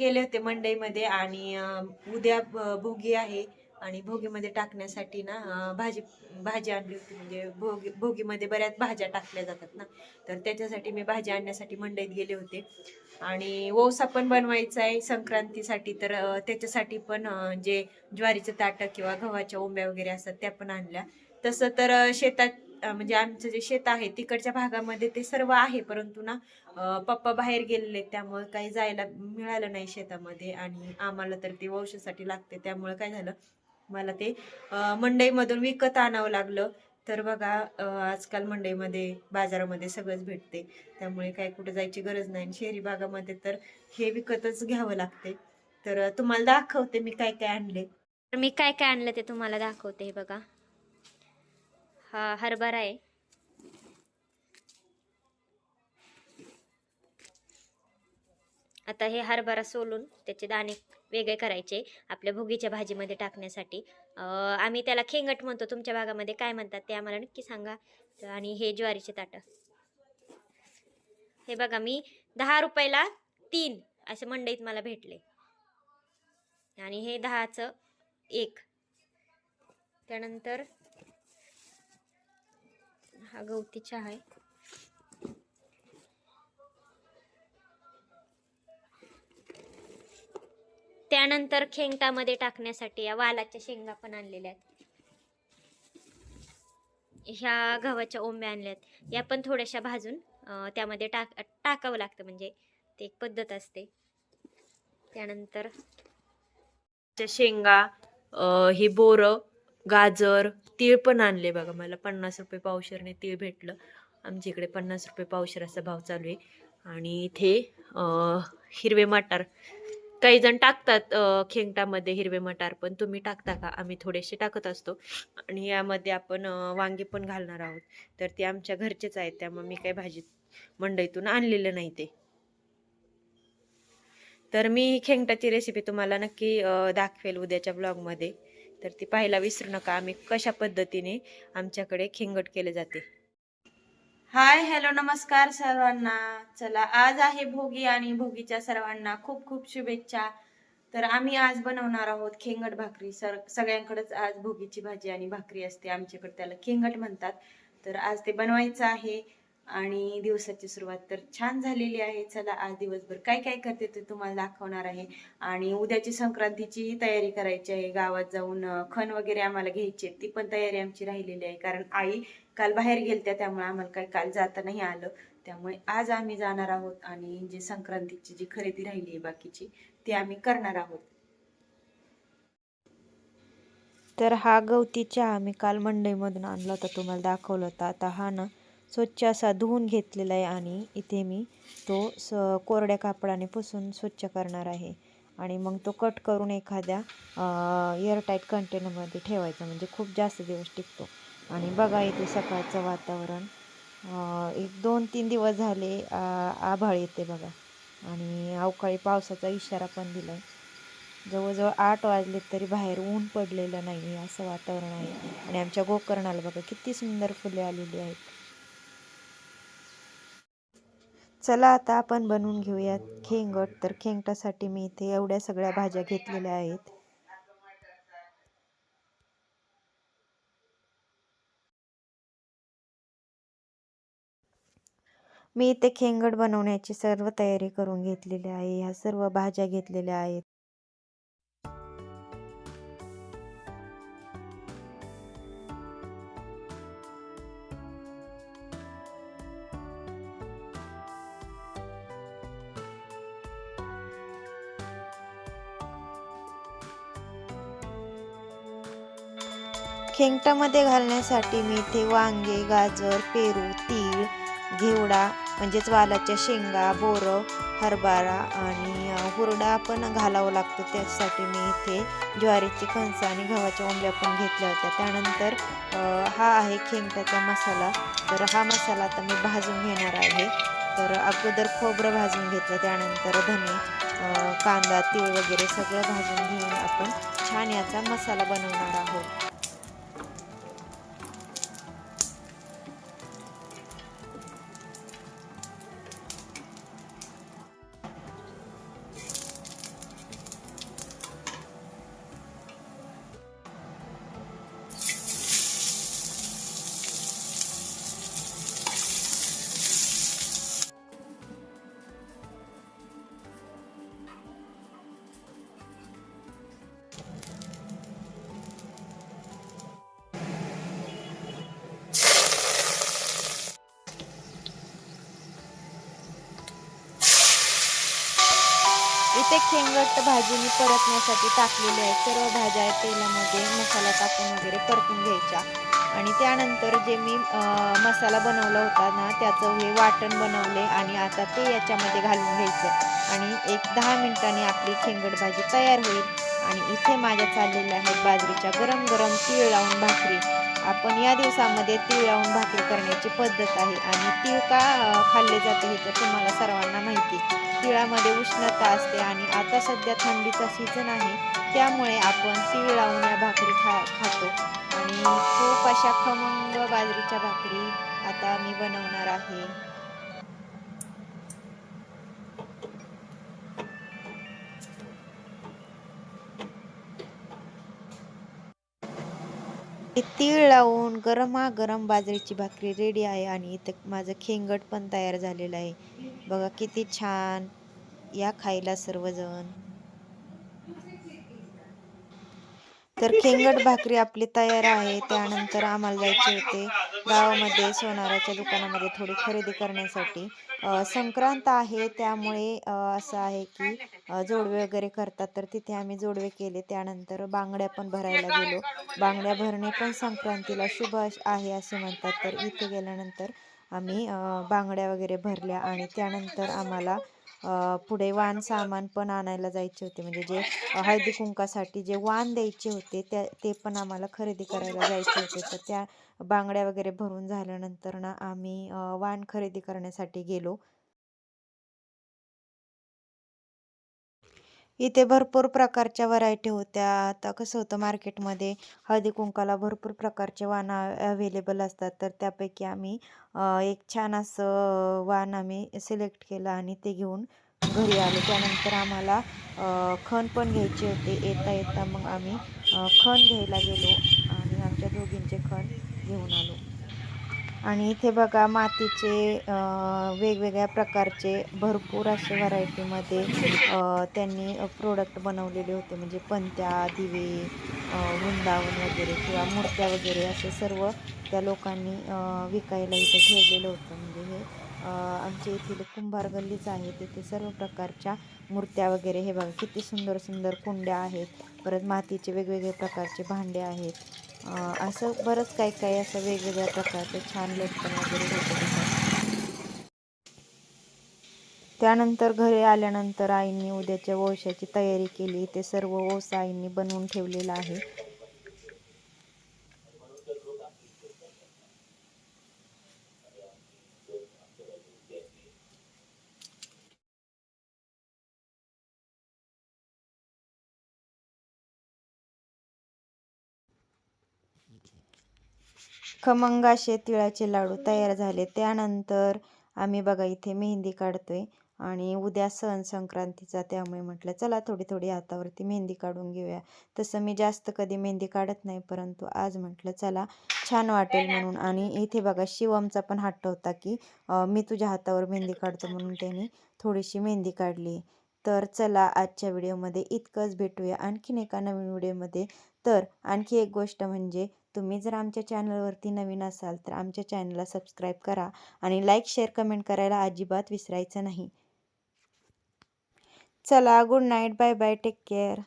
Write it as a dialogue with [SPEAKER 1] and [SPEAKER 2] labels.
[SPEAKER 1] गेले होते मंडईमध्ये आणि उद्या भोगी आहे आणि भोगीमध्ये टाकण्यासाठी ना भाजी भाजी आणली होती. म्हणजे भोगी भोगीमध्ये बऱ्याच भाज्या टाकल्या जातात ना. तर त्याच्यासाठी मी भाजी आणण्यासाठी मंडईत गेले होते. आणि ओसा पण बनवायचा आहे संक्रांतीसाठी. तर त्याच्यासाठी पण जे ज्वारीचं ताटं किंवा गव्हाच्या ओंब्या वगैरे असतात त्या पण आणल्या. तसं तर शेतात म्हणजे आमचं जे शेत आहे तिकडच्या भागामध्ये ते सर्व आहे परंतु ना पप्पा बाहेर गेलेले त्यामुळे काही जायला मिळालं नाही शेतामध्ये आणि आम्हाला तर ते वंशासाठी लागते. त्यामुळे काय झालं मला ते मंडईमधून विकत आणावं लागलं. तर बघा आजकाल मंडईमध्ये बाजारामध्ये सगळंच भेटते. त्यामुळे काय कुठं जायची गरज नाही. आणि शहरी भागामध्ये तर हे विकतच घ्यावं लागते. तर तुम्हाला दाखवते मी काय काय आणले.
[SPEAKER 2] तर मी काय काय आणलं ते तुम्हाला दाखवते हे बघा. हा हरभरा आहे. आता हे हरभरा सोलून त्याचे दाणे वेगळे करायचे आपल्या भोगीच्या भाजीमध्ये टाकण्यासाठी. आम्ही त्याला खेंगट म्हणतो. तुमच्या भागामध्ये काय म्हणतात ते आम्हाला नक्की सांगा. आणि हे ज्वारीचे ताटं. हे बघा मी दहा रुपयाला तीन असे मंडईत मला भेटले. आणि हे दहाचं एक. त्यानंतर हा गवती चहा आहे. त्यानंतर खेंगटामध्ये टाकण्यासाठी या वालाच्या शेंगा पण आणलेल्या आहेत. ह्या गव्हाच्या ओंब्या आणल्यात. या पण थोड्याशा भाजून त्यामध्ये टाक टाकावं लागतं म्हणजे ते एक पद्धत असते. त्यानंतर
[SPEAKER 1] च्या शेंगा ही हे गाजर तीळ पण आणले बघा मला पन्नास रुपये पावशेरने तीळ भेटलं. आमच्या इकडे पन्नास रुपये पावशराचा भाव चालू आहे. आणि इथे हिरवे मटार. काही जण टाकतात खेंगटामध्ये हिरवे मटार पण तुम्ही टाकता का? आम्ही थोडेसे टाकत असतो. आणि यामध्ये आपण वांगे पण घालणार आहोत. तर ते आमच्या घरचेच आहेत त्यामुळे मी काही भाजी मंडईतून आणलेलं नाही ते. तर मी खेंगटाची रेसिपी तुम्हाला नक्की दाखवेल उद्याच्या ब्लॉगमध्ये तर ती पाहायला विसरू नका. आम्ही कशा पद्धतीने आमच्याकडे खेंगट केले जाते. हाय हॅलो नमस्कार सर्वांना. चला आज आहे भोगी आणि भोगीच्या सर्वांना खूप खूप शुभेच्छा. तर आम्ही आज बनवणार आहोत खेंगट भाकरी. सर सगळ्यांकडेच आज भोगीची भाजी आणि भाकरी असते. आमच्याकडे त्याला खेंगट म्हणतात. तर आज ते बनवायचं आहे. आणि दिवसाची सुरुवात तर छान झालेली आहे. चला आज दिवसभर काय काय करते ते तुम्हाला दाखवणार आहे. आणि उद्याची संक्रांतीचीही तयारी करायची आहे. गावात जाऊन खण वगैरे आम्हाला घ्यायची आहे. ती पण तयारी आमची राहिलेली आहे. कारण आई काल बाहेर गेलत्या त्यामुळे आम्हाला काही काल जाता नाही आलं. त्यामुळे आज आम्ही जाणार आहोत आणि जी संक्रांतीची जी खरेदी राहिली आहे बाकीची ती आम्ही करणार आहोत. तर हा गवती चहा मी काल मंडईमधून आणला होता. तुम्हाला दाखवला होता. आता हा ना स्वच्छ असा धुवून घेतलेला आहे आणि इथे मी तो स कोरड्या कापडाने पुसून स्वच्छ करणार आहे. आणि मग तो कट करून एखाद्या एअरटाईट कंटेनरमध्ये ठेवायचा. म्हणजे खूप जास्त दिवस टिकतो. आणि बघा इथे सकाळचं वातावरण एक दोन तीन दिवस झाले आभाळ येते बघा. आणि अवकाळी पावसाचा इशारा पण दिला आहे जवळजवळ आठ वाजले तरी बाहेर ऊन पडलेलं नाही असं वातावरण आहे. आणि आमच्या गोकर्णाला बघा किती सुंदर फुले आलेली आहेत. चला आता आपण बनवून घेऊयात खेंगट. तर खेंगटासाठी मी इथे एवढ्या सगळ्या भाज्या घेतलेल्या आहेत. मी इथे खेंगट बनवण्याची सर्व तयारी करून घेतलेली आहे. ह्या सर्व भाज्या घेतलेल्या आहेत. खेंगटामध्ये घालण्यासाठी मी इथे वांगे गाजर पेरू तीळ घेवडा म्हणजेच वालाच्या शेंगा बोरं हरभरा आणि हुरडा पण घालावं लागतो. त्यासाठी मी इथे ज्वारीची कणसं आणि गव्हाच्या ओंब्या पण घेतल्या होत्या. त्यानंतर हा आहे खेंगटाचा मसाला. तर हा मसाला आता मी भाजून घेणार आहे. तर अगोदर खोबरं भाजून घेतलं. त्यानंतर धने कांदा तीळ वगैरे सगळं भाजून घेऊन आपण छान याचा मसाला बनवणार आहोत. इथे खेंगट भाजी मी परतण्यासाठी टाकलेली आहे सर्व भाज्या आहेत तेलामध्ये मसाला टाकून वगैरे परतून घ्यायच्या. आणि त्यानंतर जे मी मसाला बनवला होता ना त्याचं हे वाटण बनवले आणि आता ते याच्यामध्ये घालून घ्यायचं. आणि एक दहा मिनिटांनी आपली खेंगट भाजी तयार होईल. आणि इथे माझ्या चाललेल्या आहेत बाजरीच्या गरम गरम तीळ लावून भाकरी. आपण या दिवसामध्ये तीळ लावून भाकरी करण्याची पद्धत आहे. आणि तीळ का खाल्ले जाते हे तर तुम्हाला सर्वांना माहिती तिळामध्ये उष्णता असते आणि आता सध्या थंडीचा सीझन आहे त्यामुळे आपण तीळ लावून या भाकरी खा खातो. आणि खूप अशा खमंग बाजरीच्या भाकरी आता मी बनवणार आहे. तीळ लावून गरमागरम बाजरीची भाकरी रेडी आहे आणि इथं माझं खेंगट पण तयार झालेलं आहे. बघा किती छान या खायला सर्वजण. तर खेंगट भाकरी आपली तयार आहे. त्यानंतर आम्हाला जायचे होते गावामध्ये सोनाराच्या दुकानामध्ये थोडी खरेदी करण्यासाठी. संक्रांत आहे त्यामुळे असं आहे की जोडवे वगैरे करतात तर तिथे आम्ही जोडवे केले. त्यानंतर बांगड्या पण भरायला गेलो. बांगड्या भरणे पण संक्रांतीला शुभ आहे असे म्हणतात. तर इथे गेल्यानंतर आम्ही बांगड्या वगैरे भरल्या आणि त्यानंतर आम्हाला पुढे वाण सामान पण आणायला जायचे होते. म्हणजे जे हळदी कुंकासाठी जे वाण द्यायचे होते त्या ते पण आम्हाला खरेदी करायला जायचे होते. तर त्या बांगड्या वगैरे भरून झाल्यानंतर ना आम्ही वाण खरेदी करण्यासाठी गेलो. इथे भरपूर प्रकारच्या व्हरायटी होत्या. आता कसं होतं मार्केटमध्ये हळदी कुंकाला भरपूर प्रकारचे वाण अवेलेबल असतात. तर त्यापैकी आम्ही एक छान असं वाण आम्ही सिलेक्ट केलं आणि ते घेऊन घरी आलो. त्यानंतर आम्हाला खण पण घ्यायचे होते. येता येता मग आम्ही खण घ्यायला गेलो आणि आमच्या दोघींचे खण घेऊन आलो. आणि इथे बघा मातीचे वेगवेगळ्या प्रकारचे भरपूर असे व्हरायटीमध्ये त्यांनी प्रोडक्ट बनवलेले होते. म्हणजे पंत्या दिवे वृंदावन वगैरे किंवा मूर्त्या वगैरे असे सर्व त्या लोकांनी विकायला इथे ठेवलेलं होतं. म्हणजे हे आमच्या येथील कुंभार गल्लीच आहे. तिथे सर्व प्रकारच्या मूर्त्या वगैरे हे बघा किती सुंदर सुंदर कुंड्या आहेत. परत मातीचे वेगवेगळे प्रकारचे भांडे आहेत. असं बरंच काही काही असं वेगवेगळ्या प्रकारचे छान लटकन वगैरे होतं. त्यानंतर घरी आल्यानंतर आईंनी उद्याच्या ओशाची तयारी केली. ते सर्व ओस आईंनी बनवून ठेवलेलं आहे. खमंग असे तिळाचे लाडू तयार झाले. त्यानंतर आम्ही बघा इथे मेहंदी काढतोय आणि उद्या सण संक्रांतीचा त्यामुळे म्हटलं चला थोडी थोडी हातावरती मेहंदी काढून घेऊया. तसं मी जास्त कधी मेहंदी काढत नाही परंतु आज म्हटलं चला छान वाटेल म्हणून. आणि इथे बघा शिवमचा पण हट्ट होता की मी तुझ्या हातावर मेहंदी काढतो म्हणून त्यांनी थोडीशी मेहंदी काढली. तर चला आजच्या व्हिडिओमध्ये इतकंच भेटूया आणखीन एका नवीन व्हिडिओमध्ये. तर आणखी एक गोष्ट म्हणजे तुम्ही जर आमच्या चॅनलवरती नवीन असाल तर आमच्या चॅनलला सबस्क्राईब करा आणि लाईक शेअर कमेंट करायला अजिबात विसरायचं नाही. चला good night bye bye take care.